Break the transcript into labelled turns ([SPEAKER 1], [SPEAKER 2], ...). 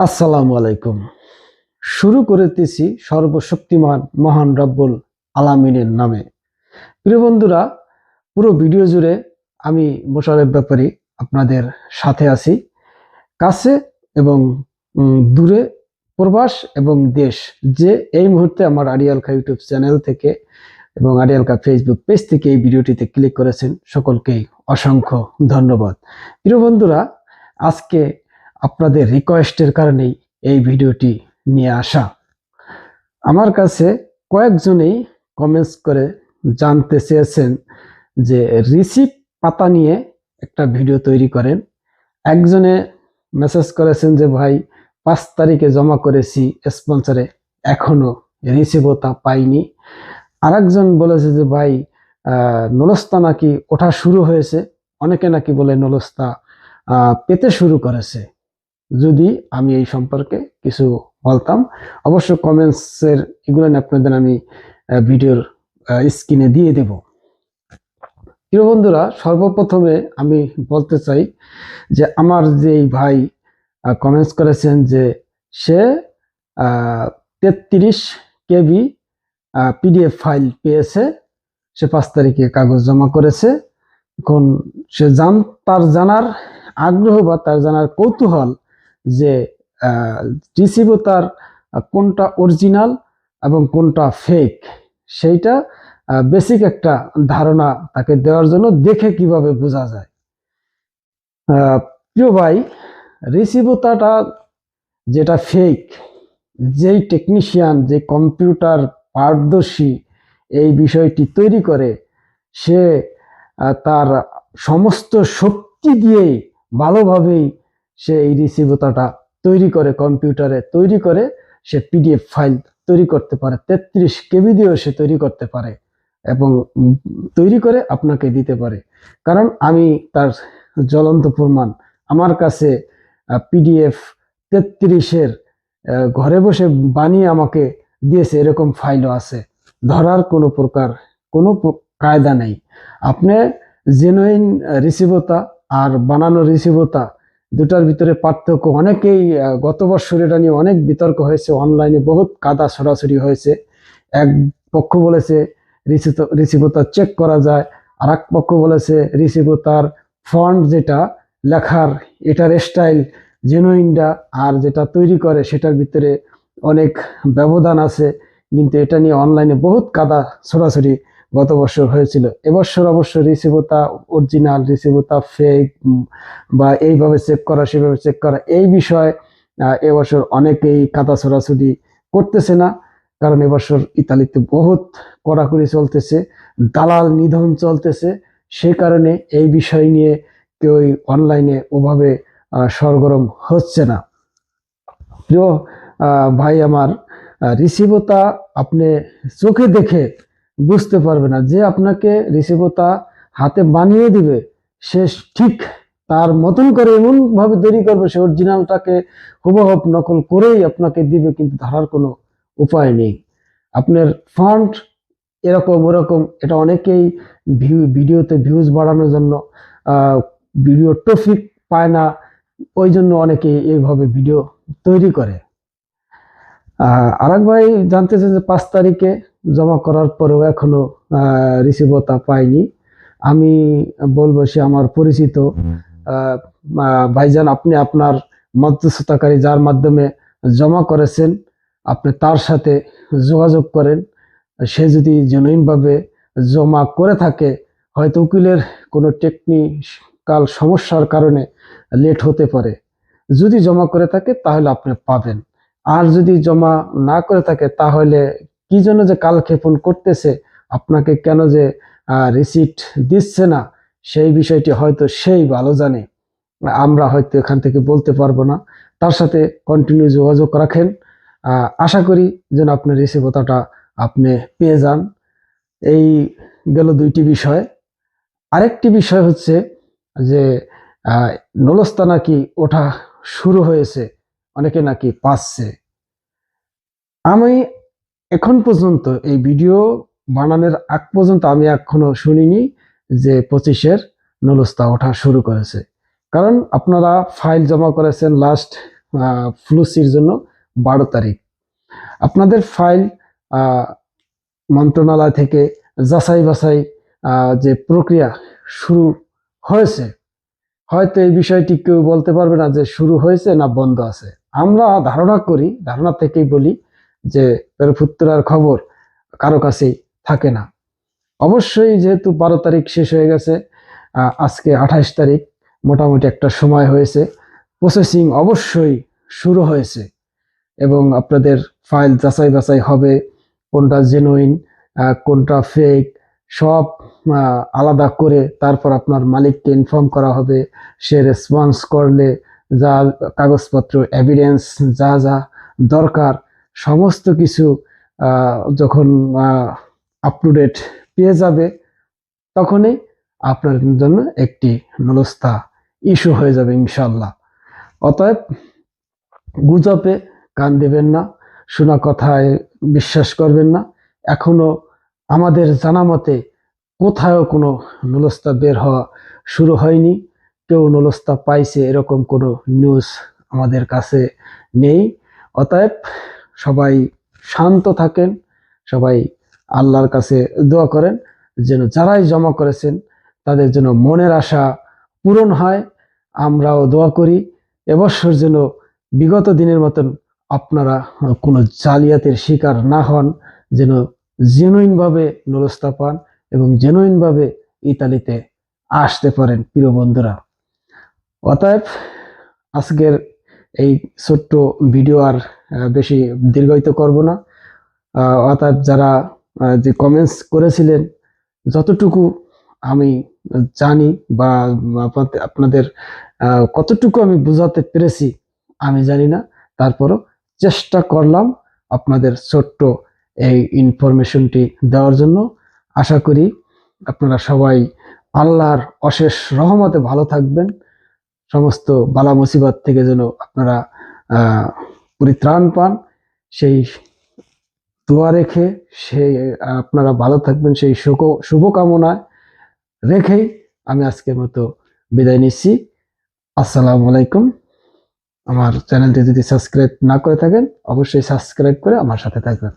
[SPEAKER 1] আসসালামু আলাইকুম। শুরু করিতেছি সর্বশক্তিমান মহান রব্বুল আলামিনের নামে। প্রিয় বন্ধুরা, পুরো ভিডিও জুড়ে আমি মোশারেফ ব্যাপারী আপনাদের সাথে আছি। কাছে এবং দূরে প্রবাস এবং দেশ। যে এই মুহূর্তে আমার আড়িয়ালকা ইউটিউব চ্যানেল থেকে এবং আড়িয়ালকা ফেসবুক পেজ থেকে এই ভিডিওটিতে ক্লিক করেছেন, সকলকেই অসংখ্য ধন্যবাদ। প্রিয় বন্ধুরা, আজকে আপনাদের রিকোয়েস্টের কারণেই এই ভিডিওটি নিয়ে আসা। আমার কাছে কয়েকজনেই কমেন্টস করে জানতে চেয়েছেন যে রিসিপ্ট পাতা নিয়ে একটা ভিডিও তৈরি করেন। একজনে মেসেজ করেছেন যে, ভাই, পাঁচ তারিখে জমা করেছি স্পন্সরে এখনও রিসিভও তা পাইনি। আরেকজন বলেছে যে, ভাই নলস্তা নাকি ওঠা শুরু হয়েছে। অনেকে নাকি বলে, নলস্তা পেতে শুরু করেছে। যদি আমি এই সম্পর্কে কিছু বলতাম, অবশ্য কমেন্টসের এগুলো আপনাদের আমি ভিডিওর স্ক্রিনে দিয়ে দেব। প্রিয় বন্ধুরা, সর্বপ্রথমে আমি বলতে চাই যে আমার যে ভাই কমেন্টস করেছেন যে সে তেত্রিশ কেবি পিডিএফ ফাইল পেয়েছে, সে পাঁচ তারিখে কাগজ জমা করেছে। এখন সে জান, তার জানার আগ্রহ বা তার জানার কৌতূহল যে রিসিভও তার কোনটা অরিজিনাল এবং কোনটা ফেক সেইটা বেসিক একটা ধারণা তাকে দেওয়ার জন্য দেখে কীভাবে বোঝা যায়। প্রিয় ভাই রিসিভতাটা যেটা ফেক যেই টেকনিশিয়ান যে কম্পিউটার পারদর্শী এই বিষয়টি তৈরি করে, সে তার সমস্ত শক্তি দিয়েই ভালোভাবেই সে এই রিসিভতাটা তৈরি করে কম্পিউটারে, তৈরি করে সে পিডিএফ ফাইল তৈরি করতে পারে, তেত্রিশ কেবি দিয়েও সে তৈরি করতে পারে এবং তৈরি করে আপনাকে দিতে পারে। কারণ আমি তার জ্বলন্ত প্রমাণ, আমার কাছে পিডিএফ তেত্রিশের ঘরে বসে বানিয়ে আমাকে দিয়েছে এরকম ফাইলও আছে। ধরার কোনো প্রকার, কোনো কায়দা নেই। আপনি জেনুইন রিসিভতা আর বানানো রিসিভতা দুটার ভিতরে পার্থক্য অনেকেই গত বছর এটা নিয়ে অনেক বিতর্ক হয়েছে অনলাইনে বহুত কাদা সরাসরি হয়েছে। এক পক্ষ বলেছে রিসিভতা চেক করা যায় আর এক পক্ষ বলেছে রিসিভতার ফন্ট যেটা লেখার, এটার স্টাইল জেনুইনটা আর যেটা তৈরি করে সেটার ভিতরে অনেক ব্যবধান আছে। কিন্তু এটা নিয়ে অনলাইনে বহুত কাদা সরাসরি গত বছর হয়েছিল। এবছর অবশ্য রিসিভতা অরিজিনাল রিসিভতা ফেক বা এইভাবে চেক করা, সেভাবে চেক করা, এই বিষয়ে এবছর অনেকেই কাদা সরাসরি করতেছে না। কারণ এবছর ইতালিতে বহুত কড়াকড়ি চলতেছে, দালাল নিধন চলতেছে। সে কারণে এই বিষয় নিয়ে কেউ অনলাইনে ওভাবে সরগরম হচ্ছে না। প্রিয় ভাই আমার রিসিভতা আপনি চোখে দেখে বুঝতে পারবে না যে আপনাকে রিসিভতা হাতে বানিয়ে দিবে। সে ঠিক তার মতন করে এমন ভাবে তৈরি করবে, সে অরিজিনালটাকে হুবহুব নকল করেই আপনাকে দিবে, কিন্তু ধরার কোনো উপায় নেই। আপনার ফান্ড এরকম ওরকম, এটা অনেকেই ভিউ ভিডিওতে ভিউজ বাড়ানোর জন্য ভিডিও টপিক পায় না, ওই জন্য অনেকে এইভাবে ভিডিও তৈরি করে। আরেক ভাই জানতেছে যে পাঁচ তারিখে জমা করার পরেও এখনও রিসিভতা পাইনি। আমি বলব সে আমার পরিচিত ভাইজান আপনি আপনার মধ্যস্থতাকারী যার মাধ্যমে জমা করেছেন আপনি তার সাথে যোগাযোগ করেন। সে যদি জেনুইনভাবে জমা করে থাকে হয়তো উকিলের কোনো টেকনিক্যাল সমস্যার কারণে লেট হতে পারে। যদি জমা করে থাকে তাহলে আপনি পাবেন। আর যদি জমা না করে থাকে তাহলে কি জন্য যে কালক্ষেপণ করতেছে, আপনাকে কেন যে রিসিট দিচ্ছে না, সেই বিষয়টি হয়তো সেই ভালো জানে। আমরা হয়তো এখান থেকে বলতে পারব না। তার সাথে কন্টিনিউ যোগাযোগ রাখেন। আশা করি যেন আপনার রিসিভতাটা আপনি পেয়ে যান। এই গেল দুইটি বিষয়। আরেকটি বিষয় হচ্ছে যে নলস্তা নাকি ওঠা শুরু হয়েছে, অনেকে নাকি পাচ্ছে। আমি এখন পর্যন্ত এই ভিডিও বানানোর আগ পর্যন্ত আমি এখনও শুনিনি যে পঁচিশের নলস্তা ওঠা শুরু করেছে। কারণ আপনারা ফাইল জমা করেছেন লাস্ট ফ্লুসির জন্য বারো তারিখ। আপনাদের ফাইল মন্ত্রণালয় থেকে যাচাই বাছাই যে প্রক্রিয়া শুরু হয়েছে, হয়তো এই বিষয়টি কেউ বলতে পারবে না যে শুরু হয়েছে না বন্ধ আছে। আমরা ধারণা করি, ধারণা থেকেই বলি যে পেরফুত্তরার খবর কারও কাছেই থাকে না। অবশ্যই যেহেতু বারো তারিখ শেষ হয়ে গেছে আজকে আঠাইশ তারিখ, মোটামুটি একটা সময় হয়েছে। প্রসেসিং অবশ্যই শুরু হয়েছে এবং আপনাদের ফাইল যাচাই বাছাই হবে, কোনটা জেনুইন কোনটা ফেক সব আলাদা করে তারপর আপনার মালিককে ইনফর্ম করা হবে। সে রেসপন্স করলে যা কাগজপত্র এভিডেন্স যা যা দরকার সমস্ত কিছু যখন আপ টু ডেট পেয়ে যাবে, তখনই আপনার জন্য একটি নলস্তা ইস্যু হয়ে যাবে ইনশাল্লাহ অতএব গুজবে কান দেবেন না, শোনা কথায় বিশ্বাস করবেন না। এখনও আমাদের জানা মতে কোথাও কোনো নলস্তা বের হওয়া শুরু হয়নি। কেউ নলস্তা পাইছে এরকম কোনো নিউজ আমাদের কাছে নেই। অতএব সবাই শান্ত থাকেন, সবাই আল্লাহর কাছে দোয়া করেন, যেন যারাই জমা করেছেন, তাদের যেন মনের আশা পূরণ হয়। আমরাও দোয়া করি, এবছর যেন বিগত দিনের মতন আপনারা কোনো জালিয়াতের শিকার না হন, যেন জেনুইনভাবে নলস্তা পান এবং জেনুইনভাবে ইতালিতে আসতে পারেন, প্রিয় বন্ধুরা। অতএব আজকের এই ছোট্ট ভিডিও আর বেশি দীর্ঘায়িত করব না। অর্থাৎ যারা যে কমেন্টস করেছিলেন, যতটুকু আমি জানি বা আপনাদের- কতটুকু আমি বোঝাতে পেরেছি, আমি জানি না। তারপরও চেষ্টা করলাম আপনাদের ছোট্ট এই ইনফরমেশনটি দেওয়ার জন্য। আশা করি আপনারা সবাই আল্লাহর অশেষ রহমতে ভালো থাকবেন। সমস্ত বালা মুসিবত থেকে যেন আপনারা পরিত্রাণ পান, সেই দোয়া রেখে, সেই আপনারা ভালো থাকবেন, সেই শুভ শুভকামনায় রেখেই আমি আজকের মতো বিদায় নিচ্ছি। আসসালামু আলাইকুম। আমার চ্যানেলটি যদি সাবস্ক্রাইব না করে থাকেন, অবশ্যই সাবস্ক্রাইব করে আমার সাথে থাকবেন।